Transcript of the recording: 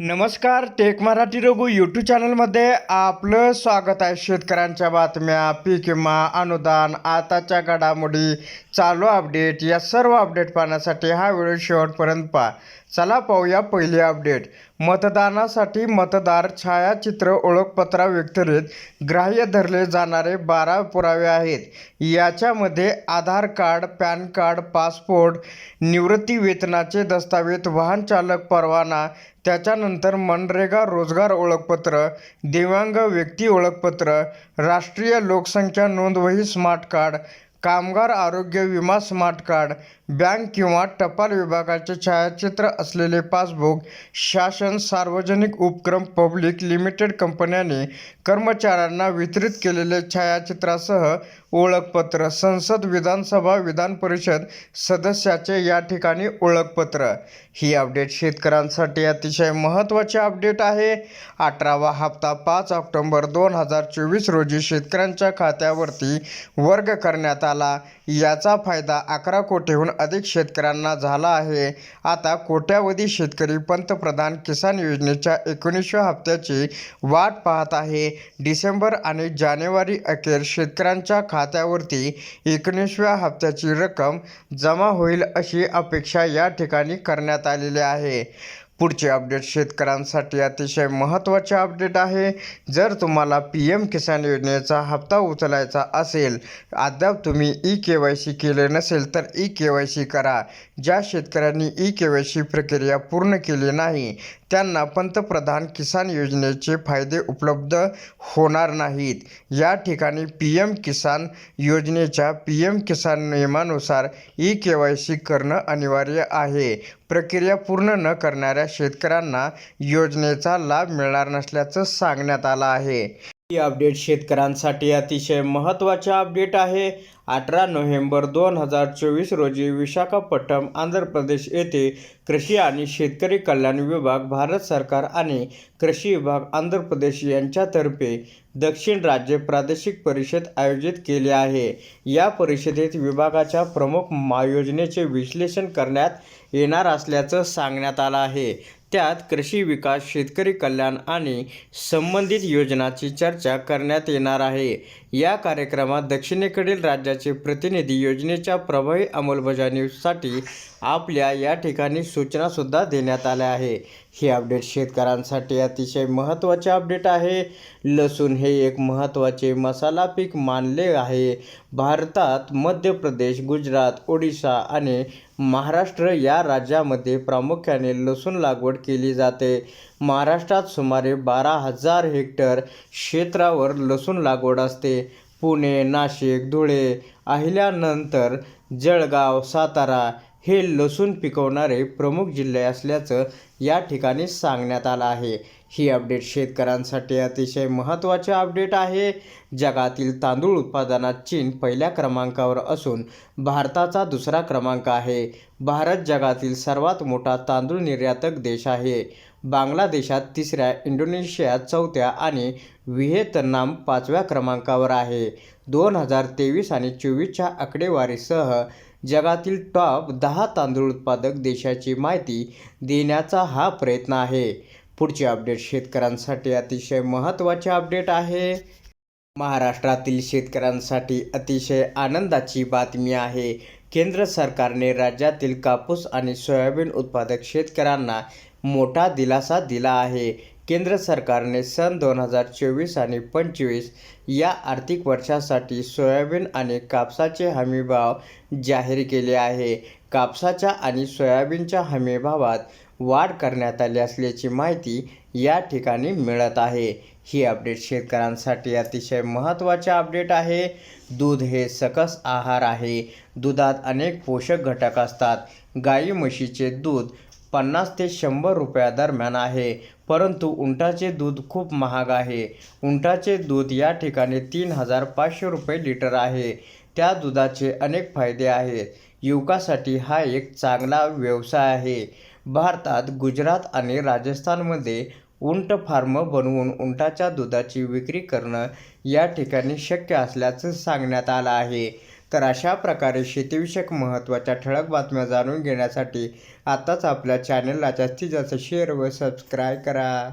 नमस्कार take Marathi Raghu YouTube चॅनलमध्ये आपलं स्वागत आहे. शेतकऱ्यांच्या बातम्या पीक विमा अनुदान आताच्या घडामोडी चालू अपडेट या सर्व अपडेट पाहण्यासाठी हा व्हिडिओ शेवटपर्यंत पहा. चला पाहूया पहिली अपडेट मतदानासाठी मतदार छायाचित्र ओळखपत्रा व्यतिरिक्त ग्राह्य धरले जाणारे बारा पुरावे आहेत. याच्यामध्ये Aadhaar card PAN card passport निवृत्ती वेतनाचे दस्तावेज वाहन चालक परवाना त्याच्यानंतर मनरेगा रोजगार ओळखपत्र दिव्यांग व्यक्ती ओळखपत्र राष्ट्रीय लोकसंख्या नोंदवही स्मार्ट कार्ड कामगार आरोग्य विमा स्मार्ट कार्ड बँक किंवा टपाल विभागाचे छायाचित्र असलेले पासबुक शासन सार्वजनिक उपक्रम पब्लिक लिमिटेड कंपन्यांनी कर्मचाऱ्यांना वितरित केलेले छायाचित्रासह ओळखपत्र. संसद विधानसभा विधान परिषद सदस्याचे या ठिकाणी ओळखपत्र. ही अपडेट शेतकऱ्यांसाठी अतिशय महत्त्वाची अपडेट आहे. अठरावा हप्ता पाच ऑक्टोंबर दोन हजार चोवीस रोजी शेतकऱ्यांच्या खात्यावरती वर्ग करण्यात आला. याचा फायदा अकरा कोटीहून अधिक शेतकऱ्यांना झाला आहे. आता कोट्यावधी शेतकरी पंतप्रधान किसान योजनेच्या एकोणीसव्या हप्त्याची वाट पाहत आहे. डिसेंबर आणि जानेवारी अखेर शेतकऱ्यांच्या खात्यावरती एकोणीसव्या हप्त्याची रक्कम जमा होईल अशी अपेक्षा या ठिकाणी करण्यात आलेली आहे. पुढचे अपडेट शेतकऱ्यांसाठी अतिशय महत्त्वाचे अपडेट आहे. जर तुम्हाला पी एम किसान योजनेचा हप्ता उचलायचा असेल अद्याप तुम्ही ई के वाय सी केले नसेल तर ई के वाय सी करा. ज्या शेतकऱ्यांनी ई के वाय सी प्रक्रिया पूर्ण केली नाही त्यांना पंतप्रधान किसान योजनेचे फायदे उपलब्ध होणार नाहीत. या ठिकाणी पी एम किसान योजनेच्या पी एम किसान नियमानुसार ई के वाय सी करणं अनिवार्य आहे. प्रक्रिया पूर्ण न करणाऱ्या शेतकऱ्यांना योजनेचा लाभ मिळणार नसल्याचं सांगण्यात आलं आहे. ही अपडेट शेतकऱ्यांसाठी अतिशय महत्त्वाचे अपडेट आहे. अठरा नोव्हेंबर दोन हजार चोवीस रोजी विशाखापट्टणम आंध्र प्रदेश येथे कृषी आणि शेतकरी कल्याण विभाग भारत सरकार आणि कृषी विभाग आंध्र प्रदेश यांच्यातर्फे दक्षिण राज्य प्रादेशिक परिषद आयोजित केली आहे. या परिषदेत विभागाच्या प्रमुख महायोजनेचे विश्लेषण करण्यात येणार असल्याचं सांगण्यात आलं आहे. त्यात कृषी विकास शेतकरी कल्याण आणि संबंधित योजनाची चर्चा करण्यात येणार आहे. या कार्यक्रमात दक्षिणेकडील राज्याचे प्रतिनिधी योजनेच्या प्रभावी अंमलबजावणीसाठी आपल्या या ठिकाणी सूचनासुद्धा देण्यात आल्या आहे. ही अपडेट शेतकऱ्यांसाठी अतिशय महत्त्वाचे अपडेट आहे. लसूण हे एक महत्त्वाचे मसाला पीक मानले आहे. भारतात मध्य प्रदेश गुजरात ओडिशा आणि महाराष्ट्र या राज्यामध्ये प्रामुख्याने लसूण लागवड केली जाते. महाराष्ट्रात सुमारे बारा हजार हेक्टर क्षेत्रावर लसूण लागवड असते. पुणे नाशिक धुळे अहिल्यानंतर जळगाव सातारा हे लसूण पिकवणारे प्रमुख जिल्हे असल्याचं या ठिकाणी सांगण्यात आलं आहे. ही अपडेट शेतकऱ्यांसाठी अतिशय महत्त्वाचे अपडेट आहे. जगातील तांदूळ उत्पादनात चीन पहिल्या क्रमांकावर असून भारताचा दुसरा क्रमांक आहे. भारत जगातील सर्वात मोठा तांदूळ निर्यातक देश आहे. बांगलादेशात तिसऱ्या इंडोनेशिया चौथ्या आणि व्हिएतनाम पाचव्या क्रमांकावर आहे. दोन हजार तेवीस आणि चोवीसच्या आकडेवारीसह जगातील टॉप दहा तांदूळ उत्पादक देशाची माहिती देण्याचा हा प्रयत्न आहे. पुढचे अपडेट शेतकऱ्यांसाठी अतिशय महत्त्वाचे अपडेट आहे. महाराष्ट्रातील शेतकऱ्यांसाठी अतिशय आनंदाची बातमी आहे. केंद्र सरकारने राज्यातील कापूस आणि सोयाबीन उत्पादक शेतकऱ्यांना मोठा दिलासा दिला आहे. केंद्र सरकारने सन दोन हजार चोवीस आणि पंचवीस या आर्थिक वर्षासाठी सोयाबीन आणि कापसाचे हमीभाव जाहीर केले आहे. कापसाच्या आणि सोयाबीनच्या हमीभावात वाढ करण्यात आली असल्याची माहिती या ठिकाणी मिळत आहे. ही अपडेट शेतकऱ्यांसाठी अतिशय महत्त्वाचे अपडेट आहे. दूध हे सकस आहार आहे. दुधात अनेक पोषक घटक असतात. गाई म्हशीचे दूध पन्नास ते शंभर रुपया दरम्यान आहे. परंतु उंटाचे दूध खूप महाग आहे. उंटाचे दूध या ठिकाणी तीन हजार पाचशे रुपये लिटर आहे. त्या दुधाचे अनेक फायदे आहेत. युवकासाठी हा एक चांगला व्यवसाय आहे. भारतात गुजरात आणि राजस्थानमध्ये उंट फार्म बनवून उंटाच्या दुधाची विक्री करणं या ठिकाणी शक्य असल्याचं सांगण्यात आलं आहे. तर अशा प्रकारे शेतीविषयक महत्त्वाच्या ठळक बातम्या जाणून घेण्यासाठी आताच आपल्या चॅनलला जास्तीत जास्त शेअर व सबस्क्राईब करा.